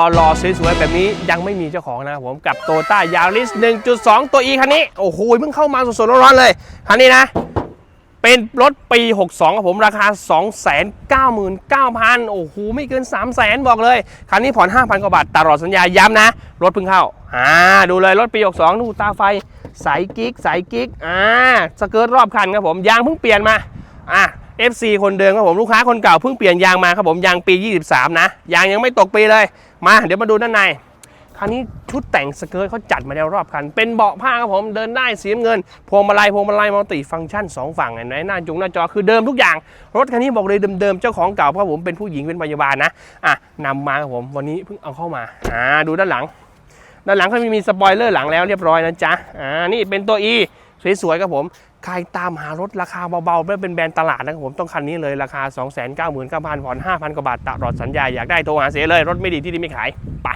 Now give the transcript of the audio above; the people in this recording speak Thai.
รอสวยๆแบบนี้ยังไม่มีเจ้าของนะครับผมกับโตต้ายาริส1.2 ตัว E คันนี้ โอ้โหเพิ่งเข้ามาสดๆร้อนๆเลย คันนี้นะ เป็นรถปี 62ครับผมราคา 299,000 โอ้โห ไม่เกิน 300,000 บอกเลย คันนี้ผ่อน 5,000 กว่าบาทตลอดสัญญาย้ำนะ รถเพิ่งเข้า อ่า ดูเลยรถปี 62 ดูตาไฟใสกิ๊กใสกิ๊กอ่าสเกิร์ตรอบคันครับผมยางเพิ่งเปลี่ยนมาอะ FC คนเดิมครับผมลูกค้าคนเก่าเพิ่งเปลี่ยนยางมาครับผมยางปี 23 นะ ยางยังไม่ตกปีเลย มาเดี๋ยวมาดูด้านในคันนี้ชุดแต่งสเกิร์ตเขาจัดมาแล้วรอบคัน เป็นเบาะผ้าครับผมเดินได้สีเงิน พวงมาลัยพวงมาลัยมัลติฟังก์ชัน 2 ฝั่งเห็นไหมหน้าจงหน้าจอคือเดิมทุกอย่าง รถคันนี้บอกเลยเดิมๆเจ้าของเก่าครับผมเป็นผู้หญิงเป็นพยาบาลนะอะนำมาครับผมวันนี้เพิ่งเอาเข้ามาอ่าดูด้านหลัง ด้านหลังเขามีสปอยเลอร์หลังแล้วเรียบร้อยนะจ๊ะอ่านี่เป็นตัว E สวยๆครับผมใครตามหารถราคาเบาๆไม่เป็นแบรนด์ตลาดนะครับผมต้องคันนี้เลยราคา 2 9 9 9 0 0 0ผ่อน5,000 กว่าบาทตลอดสัญญาอยากได้โทรหาเสียเลย รถไม่ดีที่นี่ไม่ขาย ไป